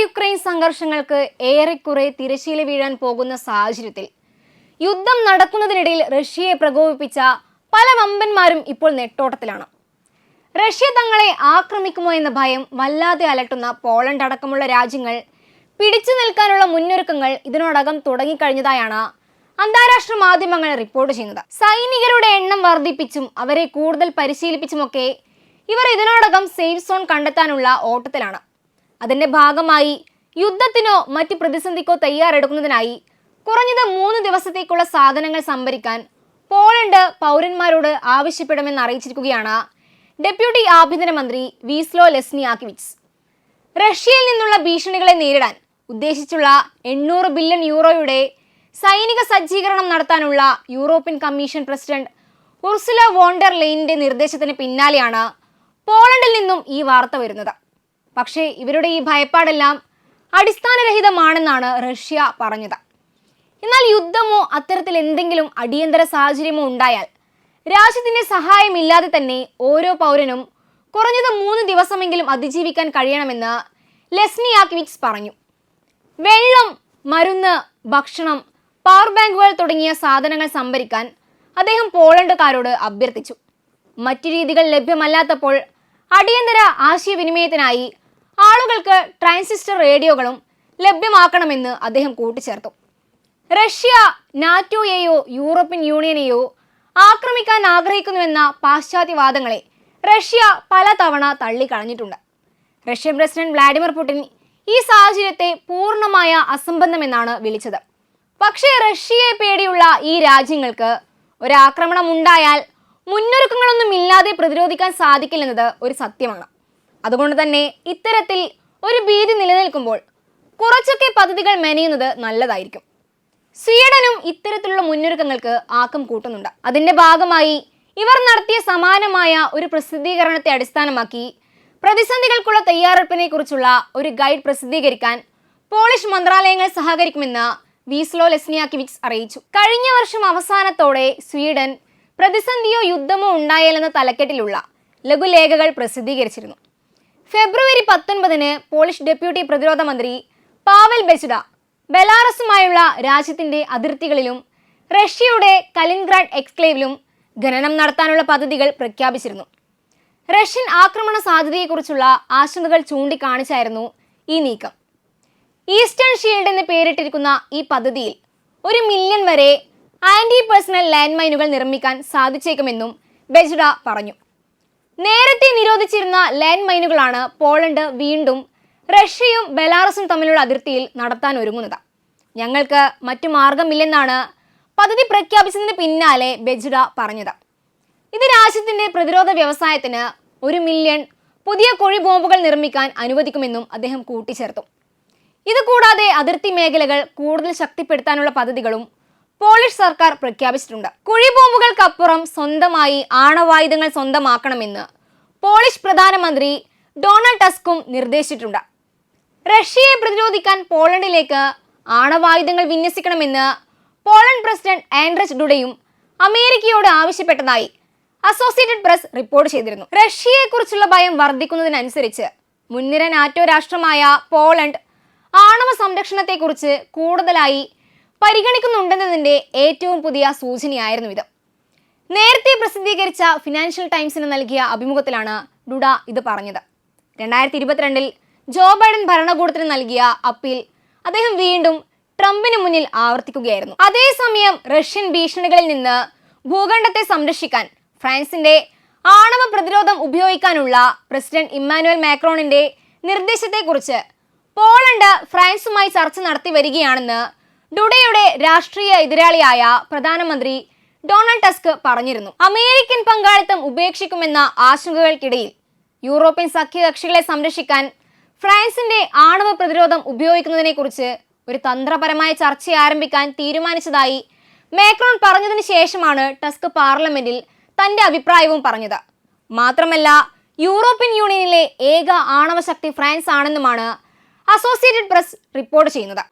Ukraine സംഘർഷങ്ങൾക്ക് ഏറെക്കുറെ തിരശീല വീഴാൻ പോകുന്ന സാഹചര്യത്തിൽ യുദ്ധം നടക്കുന്നതിനിടയിൽ റഷ്യയെ പ്രകോപിപ്പിച്ച പല വമ്പന്മാരും ഇപ്പോൾ നെട്ടോട്ടത്തിലാണ്. റഷ്യ തങ്ങളെ ആക്രമിക്കുമോ എന്ന ഭയം വല്ലാതെ അലട്ടുന്ന പോളണ്ട് അടക്കമുള്ള രാജ്യങ്ങൾ പിടിച്ചു നിൽക്കാനുള്ള മുന്നൊരുക്കങ്ങൾ ഇതിനോടകം തുടങ്ങിക്കഴിഞ്ഞതായാണ് അന്താരാഷ്ട്ര മാധ്യമങ്ങൾ റിപ്പോർട്ട് ചെയ്യുന്നത്. സൈനികരുടെ എണ്ണം വർദ്ധിപ്പിച്ചും അവരെ കൂടുതൽ പരിശീലിപ്പിച്ചുമൊക്കെ ഇവർ ഇതിനോടകം സേഫ് സോൺ കണ്ടെത്താനുള്ള ഓട്ടത്തിലാണ്. അതിന്റെ ഭാഗമായി യുദ്ധത്തിനോ മറ്റ് പ്രതിസന്ധിക്കോ തയ്യാറെടുക്കുന്നതിനായി കുറഞ്ഞത് മൂന്ന് ദിവസത്തേക്കുള്ള സാധനങ്ങൾ സംഭരിക്കാൻ പോളണ്ട് പൗരന്മാരോട് ആവശ്യപ്പെടുമെന്ന് അറിയിച്ചിരിക്കുകയാണ് ഡെപ്യൂട്ടി ആഭ്യന്തരമന്ത്രി വീസ്ലോ ലെസ്നിയാക്കിവിറ്റ്സ് റഷ്യയിൽ നിന്നുള്ള ഭീഷണികളെ നേരിടാൻ ഉദ്ദേശിച്ചുള്ള എണ്ണൂറ് ബില്യൺ യൂറോയുടെ സൈനിക സജ്ജീകരണം നടത്താനുള്ള European commission president Ursula von der ലെയിനിന്റെ നിർദ്ദേശത്തിന് പിന്നാലെയാണ് പോളണ്ടിൽ നിന്നും ഈ വാർത്ത വരുന്നത്. പക്ഷേ ഇവരുടെ ഈ ഭയപ്പാടെല്ലാം അടിസ്ഥാനരഹിതമാണെന്നാണ് റഷ്യ പറഞ്ഞത്. എന്നാൽ യുദ്ധമോ അത്തരത്തിൽ എന്തെങ്കിലും അടിയന്തര സാഹചര്യമോ ഉണ്ടായാൽ രാജ്യത്തിന്റെ സഹായമില്ലാതെ തന്നെ ഓരോ പൗരനും കുറഞ്ഞത് മൂന്ന് ദിവസമെങ്കിലും അതിജീവിക്കാൻ കഴിയണമെന്ന് ലെസ്നിയാക്വിക്സ് പറഞ്ഞു. വെള്ളം മരുന്ന് ഭക്ഷണം പവർ ബാങ്കുകൾ തുടങ്ങിയ സാധനങ്ങൾ സംഭരിക്കാൻ അദ്ദേഹം പോളണ്ടുകാരോട് അഭ്യർത്ഥിച്ചു. മറ്റു രീതികൾ ലഭ്യമല്ലാത്തപ്പോൾ അടിയന്തര ആശയവിനിമയത്തിനായി ആളുകൾക്ക് ട്രാൻസിസ്റ്റർ റേഡിയോകളും ലഭ്യമാക്കണമെന്ന് അദ്ദേഹം കൂട്ടിച്ചേർത്തു. റഷ്യ നാറ്റോയെയോ യൂറോപ്യൻ യൂണിയനെയോ ആക്രമിക്കാൻ ആഗ്രഹിക്കുന്നുവെന്ന പാശ്ചാത്യവാദങ്ങളെ റഷ്യ പലതവണ തള്ളിക്കളഞ്ഞിട്ടുണ്ട്. റഷ്യൻ പ്രസിഡന്റ് വ്ളാഡിമിർ പുടിൻ ഈ സാഹചര്യത്തെ പൂർണമായ അസംബന്ധമെന്നാണ് വിളിച്ചത്. പക്ഷേ റഷ്യയെ പേടിയുള്ള ഈ രാജ്യങ്ങൾക്ക് ഒരാക്രമണം ഉണ്ടായാൽ മുന്നൊരുക്കങ്ങളൊന്നും ഇല്ലാതെ പ്രതിരോധിക്കാൻ സാധിക്കില്ലെന്നത് ഒരു സത്യമാണ്. അതുകൊണ്ട് തന്നെ ഇത്തരത്തിൽ ഒരു ഭീതി നിലനിൽക്കുമ്പോൾ കുറച്ചൊക്കെ പദ്ധതികൾ മെനയുന്നത് നല്ലതായിരിക്കും. സ്വീഡനും ഇത്തരത്തിലുള്ള മുന്നൊരുക്കങ്ങൾക്ക് ആക്കം കൂട്ടുന്നുണ്ട്. അതിന്റെ ഭാഗമായി ഇവർ നടത്തിയ സമാനമായ ഒരു പ്രസിദ്ധീകരണത്തെ അടിസ്ഥാനമാക്കി പ്രതിസന്ധികൾക്കുള്ള തയ്യാറെടുപ്പിനെ കുറിച്ചുള്ള ഒരു ഗൈഡ് പ്രസിദ്ധീകരിക്കാൻ പോളിഷ് മന്ത്രാലയങ്ങൾ സഹകരിക്കുമെന്ന് വീസ്ലോ ലെസ്നിയാക്കിവിക്സ് അറിയിച്ചു. കഴിഞ്ഞ വർഷം അവസാനത്തോടെ സ്വീഡൻ പ്രതിസന്ധിയോ യുദ്ധമോ ഉണ്ടായാലെന്ന തലക്കെട്ടിലുള്ള ലഘുലേഖകൾ പ്രസിദ്ധീകരിച്ചിരുന്നു. ഫെബ്രുവരി പത്തൊൻപതിന് പോളിഷ് ഡെപ്യൂട്ടി പ്രതിരോധ മന്ത്രി പാവൽ ബെസുഡ ബെലാറസുമായുള്ള രാജ്യത്തിന്റെ അതിർത്തികളിലും റഷ്യയുടെ കലിൻഗ്രാഡ് എക്സ്ക്ലേവിലും ഖനനം നടത്താനുള്ള പദ്ധതികൾ പ്രഖ്യാപിച്ചിരുന്നു. റഷ്യൻ ആക്രമണ സാധ്യതയെക്കുറിച്ചുള്ള ആശങ്കകൾ ചൂണ്ടിക്കാണിച്ചായിരുന്നു ഈ നീക്കം. ഈസ്റ്റേൺ ഷീൽഡ് എന്ന് പേരിട്ടിരിക്കുന്ന ഈ പദ്ധതിയിൽ ഒരു മില്യൺ വരെ ആന്റി പേഴ്സണൽ ലാൻഡ് മൈനുകൾ നിർമ്മിക്കാൻ സാധിച്ചേക്കുമെന്നും ബെജുഡ പറഞ്ഞു. നേരത്തെ നിരോധിച്ചിരുന്ന ലാൻഡ് മൈനുകളാണ് പോളണ്ട് വീണ്ടും റഷ്യയും ബെലാറസും തമ്മിലുള്ള അതിർത്തിയിൽ നടത്താൻ ഒരുങ്ങുന്നത്. ഞങ്ങൾക്ക് മറ്റു മാർഗമില്ലെന്നാണ് പദ്ധതി പ്രഖ്യാപിച്ചതിന് പിന്നാലെ ബെജുഡ പറഞ്ഞത്. ഇത് രാജ്യത്തിന്റെ പ്രതിരോധ വ്യവസായത്തിന് ഒരു മില്യൺ പുതിയ കുഴി ബോംബുകൾ നിർമ്മിക്കാൻ അനുവദിക്കുമെന്നും അദ്ദേഹം കൂട്ടിച്ചേർത്തു. ഇതുകൂടാതെ അതിർത്തി മേഖലകൾ കൂടുതൽ ശക്തിപ്പെടുത്താനുള്ള പദ്ധതികളും പോളിഷ് സർക്കാർ പ്രഖ്യാപിച്ചിട്ടുണ്ട്. കുഴിബോംബുകൾക്കപ്പുറം സ്വന്തമായി ആണവായുധങ്ങൾ സ്വന്തമാക്കണമെന്ന് പോളിഷ് പ്രധാനമന്ത്രി ഡൊണാൾഡ് ടസ്കും നിർദ്ദേശിച്ചിട്ടുണ്ട്. റഷ്യയെ പ്രതിരോധിക്കാൻ പോളണ്ടിലേക്ക് ആണവായുധങ്ങൾ വിന്യസിക്കണമെന്ന് പോളണ്ട് പ്രസിഡന്റ് ആൻഡ്രസ് ഡുഡയും അമേരിക്കയോട് ആവശ്യപ്പെട്ടതായി അസോസിയേറ്റഡ് പ്രസ് റിപ്പോർട്ട് ചെയ്തിരുന്നു. റഷ്യയെക്കുറിച്ചുള്ള ഭയം വർദ്ധിക്കുന്നതിനനുസരിച്ച് മുൻനിര നാറ്റോ രാഷ്ട്രമായ പോളണ്ട് ആണവ സംരക്ഷണത്തെക്കുറിച്ച് കൂടുതലായി പരിഗണിക്കുന്നുണ്ടെന്നതിന്റെ ഏറ്റവും പുതിയ സൂചനയായിരുന്നു ഇത്. നേരത്തെ പ്രസിദ്ധീകരിച്ച ഫിനാൻഷ്യൽ ടൈംസിന് നൽകിയ അഭിമുഖത്തിലാണ് ഡുഡ ഇത് പറഞ്ഞത്. രണ്ടായിരത്തി ഇരുപത്തിരണ്ടിൽ ജോ ബൈഡൻ ഭരണകൂടത്തിന് നൽകിയ അപ്പീൽ അദ്ദേഹം വീണ്ടും ട്രംപിന് മുന്നിൽ ആവർത്തിക്കുകയായിരുന്നു. അതേസമയം റഷ്യൻ ഭീഷണികളിൽ നിന്ന് ഭൂഖണ്ഡത്തെ സംരക്ഷിക്കാൻ ഫ്രാൻസിന്റെ ആണവ പ്രതിരോധം ഉപയോഗിക്കാനുള്ള പ്രസിഡന്റ് ഇമ്മാനുവൽ മാക്രോണിന്റെ നിർദ്ദേശത്തെക്കുറിച്ച് പോളണ്ട് ഫ്രാൻസുമായി ചർച്ച നടത്തി വരികയാണെന്ന് ഡുഡയുടെ രാഷ്ട്രീയ എതിരാളിയായ പ്രധാനമന്ത്രി ഡൊണാൾഡ് ടസ്ക് പറഞ്ഞിരുന്നു. അമേരിക്കൻ പങ്കാളിത്തം ഉപേക്ഷിക്കുമെന്ന ആശങ്കകൾക്കിടയിൽ യൂറോപ്യൻ സഖ്യകക്ഷികളെ സംരക്ഷിക്കാൻ ഫ്രാൻസിന്റെ ആണവ പ്രതിരോധം ഉപയോഗിക്കുന്നതിനെക്കുറിച്ച് ഒരു തന്ത്രപരമായ ചർച്ച ആരംഭിക്കാൻ തീരുമാനിച്ചതായി മേക്രോൺ പറഞ്ഞതിന് ശേഷമാണ് ടസ്ക് പാർലമെന്റിൽ തന്റെ അഭിപ്രായവും പറഞ്ഞത്. മാത്രമല്ല യൂറോപ്യൻ യൂണിയനിലെ ഏക ആണവ ശക്തി ഫ്രാൻസ് ആണെന്നുമാണ് അസോസിയേറ്റഡ് പ്രസ് റിപ്പോർട്ട് ചെയ്യുന്നത്.